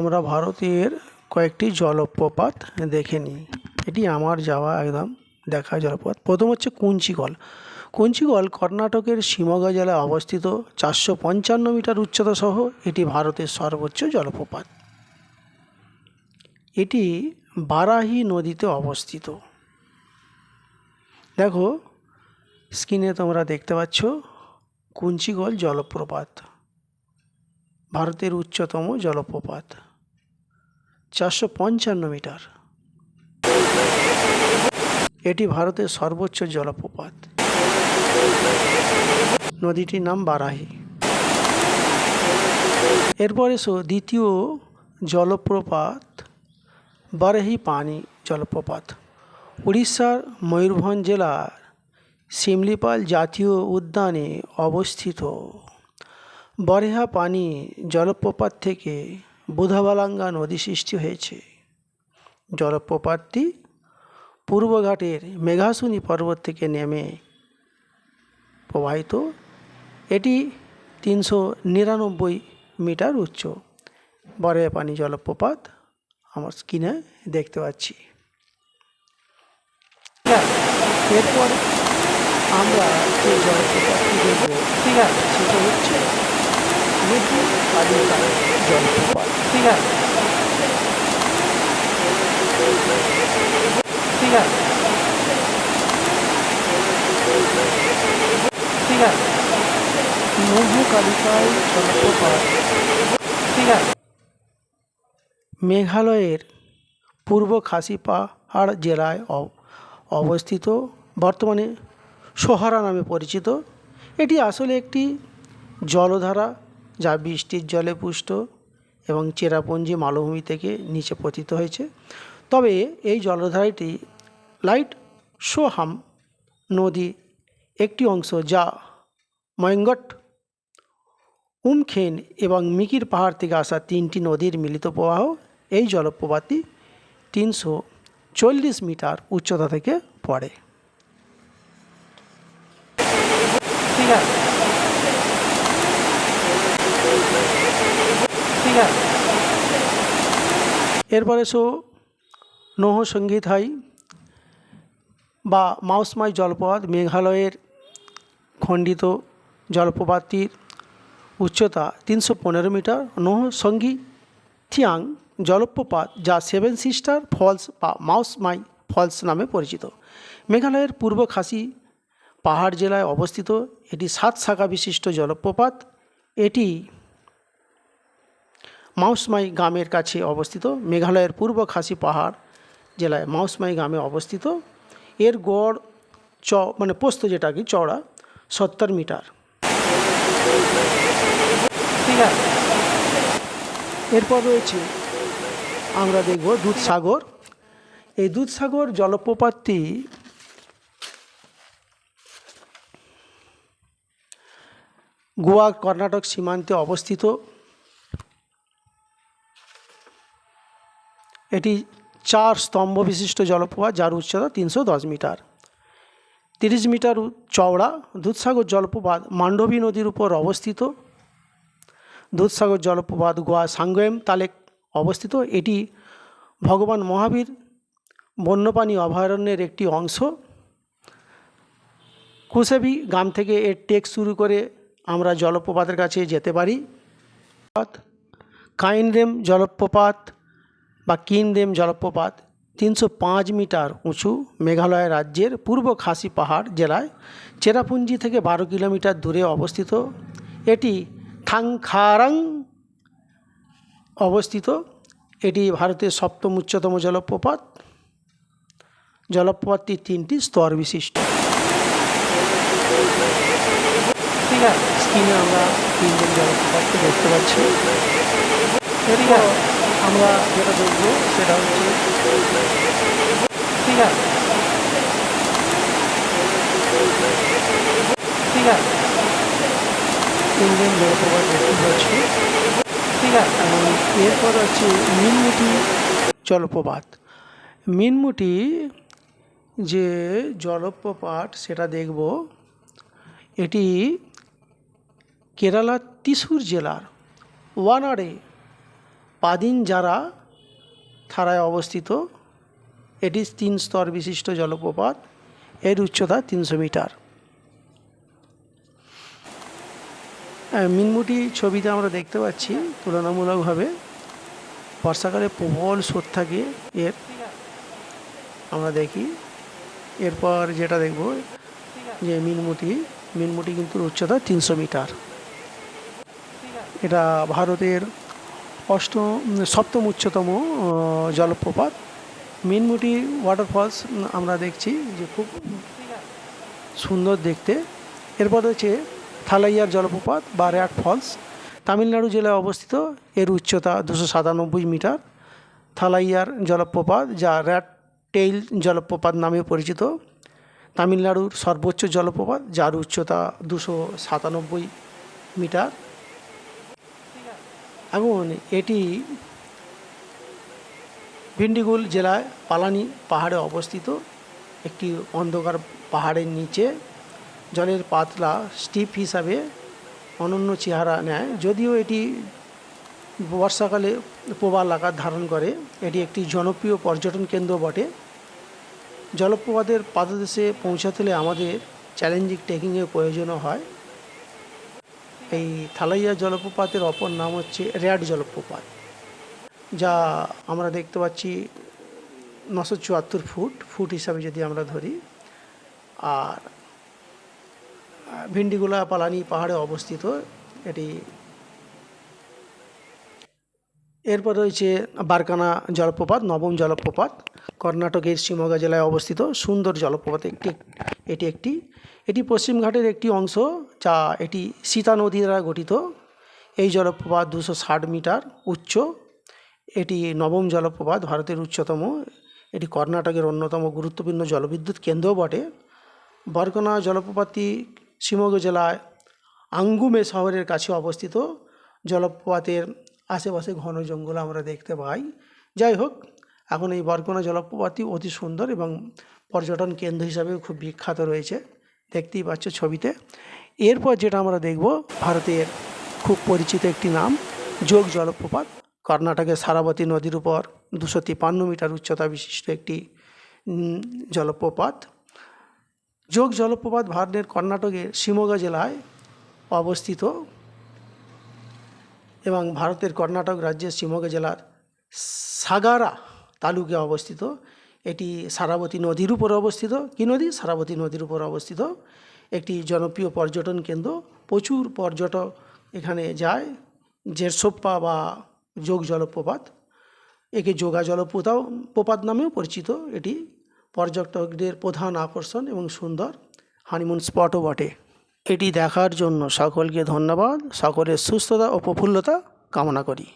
আমরা ভারতের কয়েকটি জলপ্রপাত দেখে নিই। এটি আমার যাওয়া একদম দেখা জলপ্রপাত। প্রথম হচ্ছে কুঞ্চিকল কুঞ্চিকল কর্ণাটকের শিমোগা জেলায় অবস্থিত। চারশো পঞ্চান্ন মিটার উচ্চতা সহ এটি ভারতের সর্বোচ্চ জলপ্রপাত। এটি বারাহি নদীতে অবস্থিত। দেখো, স্ক্রিনে তোমরা দেখতে পাচ্ছ কুঞ্চিকল জলপ্রপাত। ভারতের উচ্চতম জলপ্রপাত। চারশো পঞ্চান্ন মিটার। এটি ভারতের সর্বোচ্চ জলপ্রপাত। নদীটির নাম বারাহি। এরপর এসো দ্বিতীয় জলপ্রপাত, বারাহি পানি জলপ্রপাত। উড়িষ্যার ময়ূরভঞ্জ জেলার শিমলিপাল জাতীয় উদ্যানে অবস্থিত। বরেহা পানি জলপ্রপাত থেকে বুধাবালাঙ্গা নদী সৃষ্টি হয়েছে। জলপ্রপাতটি পূর্বঘাটের মেঘাসুনি পর্বত থেকে নেমে প্রবাহিত। এটি তিনশো নিরানব্বই মিটার উচ্চ। বরেহা পানি জলপ্রপাত আমার স্ক্রিনে দেখতে পাচ্ছি। হ্যাঁ, এরপর আমরা যে জলপ্রপাতটি দেখব। ঠিক আছে সেটা হচ্ছে জলপ্রপাত। ঠিক আছে। ঠিক আছে। ঠিক আছে। মহু কালিকায় জলপ্রপাত ঠিক আছে। মেঘালয়ের পূর্ব খাসি পাহাড় জেলায় অব- অবস্থিত, বর্তমানে সোহারা নামে পরিচিত। এটি আসলে একটি জলধারা যা বৃষ্টির জলে পুষ্ট। এবং চেরাপুঞ্জি মালভূমি থেকে নিচে পতিত হয়েছে। তবে এই জলধারাটি লাইট সোহাম নদী একটি অংশ যা ময়ঙ্গট, উমখেন এবং মিকির পাহাড় থেকে আসা তিনটি নদীর মিলিত প্রবাহ এই জলপ্রপাতটি তিনশো চল্লিশ মিটার উচ্চতা থেকে পড়ে ঠিক আছে ঠিক আছে এরপরে সো নৌহ সংগীত হাই বা মাউসমাই জলপ্রপাত মেঘালয়ের খণ্ডিত জলপ্রপাতটির উচ্চতা তিনশো পনেরো মিটার, নৌহ সঙ্গী থিয়াং জলপ্রপাত যা সেভেন সিস্টার ফলস বা মাউসমাই ফলস নামে পরিচিত। মেঘালয়ের পূর্ব খাসি পাহাড় জেলায় অবস্থিত, এটি সাত শাখা বিশিষ্ট জলপ্রপাত। এটি মাউসমাই গ্রামের কাছে অবস্থিত মেঘালয়ের পূর্ব খাসি পাহাড় জেলায় মাউসমাই গ্রামে অবস্থিত। এর গড় চ মানে পোস্ত যেটা কি চওড়া সত্তর মিটার। ঠিক আছে এরপর রয়েছে, আমরা দেখব দুধসাগর। এই দুধসাগর জলপ্রপাতটি গোয়া, কর্ণাটক সীমান্তে অবস্থিত। এটি চার স্তম্ভ বিশিষ্ট জলপ্রপাত যার উচ্চতা তিনশো দশ মিটার। তিরিশ মিটার চওড়া দুধসাগর জলপ্রপাত মান্ডবী নদীর উপর অবস্থিত। দুধসাগর জলপ্রপাত গোয়া সাঙ্গেম তালে অবস্থিত। এটি ভগবান মহাবীর বন্যপ্রাণী অভয়ারণ্যের একটি অংশ। কুসেবি গ্রাম থেকে এর টেক শুরু করে আমরা জলপ্রপাতের কাছে যেতে পারি। কাইনরেম জলপ্রপাত বা কিনদেম জলপ্রপাত তিনশো পাঁচ মিটার উঁচু মেঘালয় রাজ্যের পূর্ব খাসি পাহাড় জেলায় চেরাপুঞ্জি থেকে বারো কিলোমিটার দূরে অবস্থিত। এটি থাংখারাং অবস্থিত। এটি ভারতের সপ্তম উচ্চতম জলপ্রপাত। জলপ্রপাতটি তিনটি স্তর বিশিষ্ট। ঠিক আছে, স্ক্রিনে আমরা তিনজন জলপ্রপাতকে দেখতে পাচ্ছি। আমরা যেটা দেখব সেটা হচ্ছে ঠিক আছে। ঠিক আছে। তিনজন জলপ্রপাত দেখতে পাচ্ছি ঠিক আছে, এবং এরপর হচ্ছে মিনমুটি জলপ্রপাত। মিনমুটি যে জলপ্রপাত সেটা দেখব, এটি কেরালার ত্রিশুর জেলার, ওয়ানাড়ে পাদিন যারা থারায় অবস্থিত, এটি তিন স্তর বিশিষ্ট জলপ্রপাত। এর উচ্চতা তিনশো মিটার। মিনমুটি ছবিতে আমরা দেখতে পাচ্ছি, তুলনামূলকভাবে বর্ষাকালে প্রবল স্রোত থাকে এর। আমরা দেখি। এরপর যেটা দেখব, যে মিনমুটি মিনমুটি কিন্তু উচ্চতা তিনশো মিটার। এটা ভারতের অষ্টম সপ্তম উচ্চতম জলপ্রপাত। মিনমুটি ওয়াটারফলস আমরা দেখছি যে খুব সুন্দর দেখতে। এরপর হচ্ছে থালাইয়ার জলপ্রপাত বা র্যাট ফলস। তামিলনাড়ু জেলায় অবস্থিত, এর উচ্চতা দুশো সাতানব্বই মিটার। থালাইয়ার জলপ্রপাত, যা র্যাট টেইল জলপ্রপাত নামে পরিচিত। তামিলনাড়ুর সর্বোচ্চ জলপ্রপাত, যার উচ্চতা দুশো সাতানব্বই মিটার। এবং এটি ভিন্ডিগুল জেলায় পালানি পাহাড়ে অবস্থিত। একটি অন্ধকার পাহাড়ের নিচে জলের পাতলা স্টিপ হিসাবে অনন্য চেহারা নেয়। যদিও এটি বর্ষাকালে প্রবাল আকার ধারণ করে, এটি একটি জনপ্রিয় পর্যটন কেন্দ্র বটে। জলপ্রপাতের পাদদেশে পৌঁছাতে হলে আমাদের চ্যালেঞ্জিং ট্রেকিংয়ের প্রয়োজনও হয়। এই থালাইয়া জলপ্রপাতের অপর নাম হচ্ছে র্যাড জলপ্রপাত, যা আমরা দেখতে পাচ্ছি নশো চুয়াত্তর ফুট ফুট হিসাবে যদি আমরা ধরি। আর ভিন্ডিগুলা পালানি পাহাড়ে অবস্থিত এটি এরপর রয়েছে বারকানা জলপ্রপাত, নবম জলপ্রপাত। কর্ণাটকের শিমোগা জেলায় অবস্থিত সুন্দর জলপ্রপাত একটি, এটি একটি। এটি পশ্চিমঘাটের একটি অংশ যা এটি সীতা নদী দ্বারা গঠিত। এই জলপ্রপাত দুশো ষাট মিটার উচ্চ। এটি নবম জলপ্রপাত, ভারতের উচ্চতম। এটি কর্ণাটকের অন্যতম গুরুত্বপূর্ণ জলবিদ্যুৎ কেন্দ্রও বটে। বরকনা জলপ্রপাতটি শিমোগা জেলায় আঙ্গুমে শহরের কাছে অবস্থিত। জলপ্রপাতের আশেপাশে ঘন জঙ্গল আমরা দেখতে পাই। যাই হোক, এখন এই বরকনা জলপ্রপাতটি অতি সুন্দর এবং পর্যটন কেন্দ্র হিসাবে খুব বিখ্যাত রয়েছে। দেখতেই পাচ্ছ ছবিতে। এরপর যেটা আমরা দেখব, ভারতের খুব পরিচিত একটি নাম, যোগ জলপ্রপাত। কর্ণাটকের সারাবতী নদীর উপর দুশো তিপান্ন মিটার উচ্চতা বিশিষ্ট একটি জলপ্রপাত। যোগ জলপ্রপাত ভারতের কর্ণাটকের শিমোগা জেলায় অবস্থিত। এবং ভারতের কর্ণাটক রাজ্যের শিমোগা জেলার সাগারা তালুকে অবস্থিত। এটি সারাবতী নদীর উপর অবস্থিত। কী নদী? সারাবতী নদীর উপর অবস্থিত। একটি জনপ্রিয় পর্যটন কেন্দ্র। প্রচুর পর্যটক এখানে যায়। জেরসোপ্পা বা যোগ জলপ্রপাত। একে যোগা জলপ্রপাত প্রপাত নামেও পরিচিত। এটি পর্যটকদের প্রধান আকর্ষণ এবং সুন্দর হানিমুন স্পটও বটে। এটি দেখার জন্য সকলকে ধন্যবাদ। সকলের সুস্থতা ও প্রফুল্লতা কামনা করি।